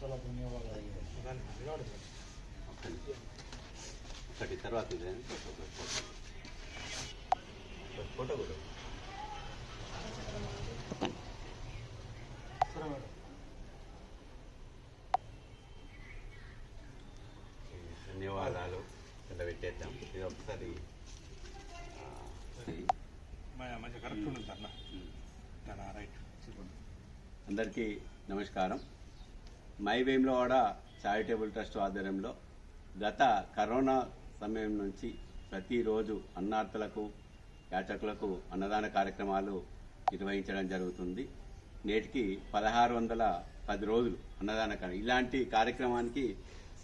చాలా ధన్యవాదాలు ఒకటి తర్వాత. ఫోటో కూడా. పెట్టేద్దాం. ఇది ఒకసారి అందరికీ నమస్కారం. మై వేమ్లవాడ చారిటబుల్ ట్రస్ట్ ఆధ్వర్యంలో గత కరోనా సమయం నుంచి ప్రతిరోజు అన్నార్థులకు యాచకులకు అన్నదాన కార్యక్రమాలు నిర్వహించడం జరుగుతుంది. నేటికి పదహారు వందల పది రోజులు అన్నదాన కార్య ఇలాంటి కార్యక్రమానికి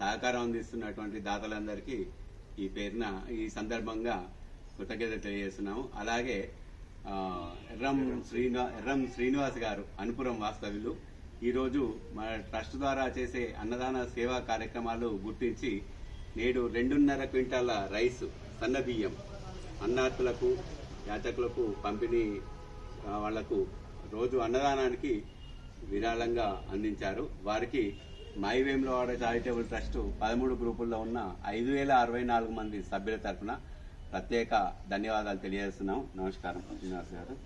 సహకారం అందిస్తున్నటువంటి దాతలందరికీ ఈ పేరున ఈ సందర్భంగా కృతజ్ఞత తెలియజేస్తున్నాము. అలాగే ఎర్రం శ్రీనివా ఎర్రం శ్రీనివాస్ గారు అనుపురం వాస్తవ్యులు ఈరోజు మన ట్రస్ట్ ద్వారా చేసే అన్నదాన సేవా కార్యక్రమాలు గుర్తించి నేడు రెండున్నర క్వింటాల రైస్ సన్న బియ్యం అన్నార్థులకు యాచకులకు పంపిణీ వాళ్ళకు రోజు అన్నదానానికి విరాళంగా అందించారు. వారికి మైవేంలో చారిటబుల్ ట్రస్ట్ పదమూడు గ్రూపుల్లో ఉన్న ఐదు వేల అరవై నాలుగు మంది సభ్యుల తరఫున ప్రత్యేక ధన్యవాదాలు తెలియజేస్తున్నాం. నమస్కారం. శ్రీనివాస్ గారు.